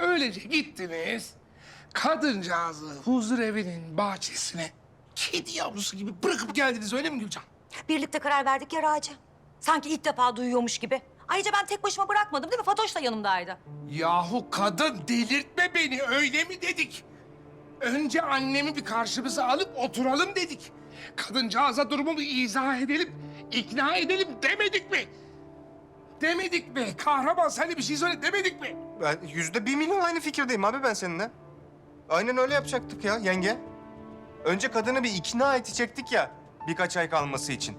öylece gittiniz. Kadıncağızı huzur evinin bahçesine kedi yavrusu gibi bırakıp geldiniz öyle mi Gülcan? Birlikte karar verdik ya Raci. Sanki ilk defa duyuyormuş gibi. Ayrıca ben tek başıma bırakmadım değil mi? Fatoş da yanımdaydı. Yahu kadın delirtme beni öyle mi dedik? Önce annemi bir karşımıza alıp oturalım dedik. Kadıncağıza durumumu izah edelim, ikna edelim demedik mi? Demedik mi? Kahraman sen de bir şey söyle demedik mi? Ben yüzde bir milyon aynı fikirdeyim abi ben seninle. Aynen öyle yapacaktık ya yenge. Önce kadını bir ikna edecektik ya birkaç ay kalması için.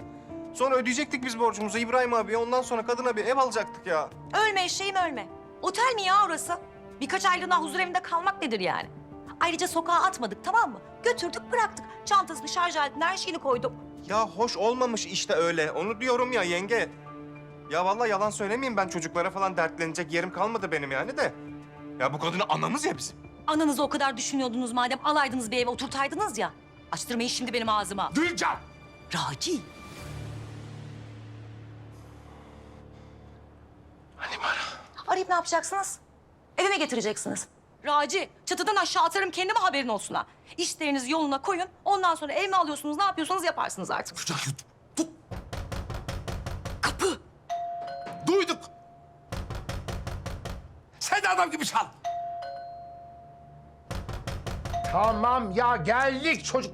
Sonra ödeyecektik biz borcumuzu İbrahim abiye. Ondan sonra kadına bir ev alacaktık ya. Ölme eşeğim ölme. Otel mi ya orası? Birkaç aylığına huzur evinde kalmak nedir yani? Ayrıca sokağa atmadık tamam mı? Götürdük bıraktık. Çantasını, şarj aletini, her şeyini koyduk. Ya hoş olmamış işte öyle. Onu diyorum ya yenge. Ya vallahi yalan söylemeyeyim ben çocuklara falan dertlenecek yerim kalmadı benim yani de. Ya bu kadını anamız ya bizim. Ananızı o kadar düşünüyordunuz madem alaydınız bir eve oturtaydınız ya. Açtırmayın şimdi benim ağzıma. Gülcan! Raci. Annemi ara. Arayıp ne yapacaksınız? Eve mi getireceksiniz? Raci, çatıdan aşağı atarım kendime haberin olsun ha. İşlerinizi yoluna koyun. Ondan sonra ev mi alıyorsunuz, ne yapıyorsanız yaparsınız artık. Gülcan Duyduk. Sen de adam gibi çal. Tamam ya geldik çocuk.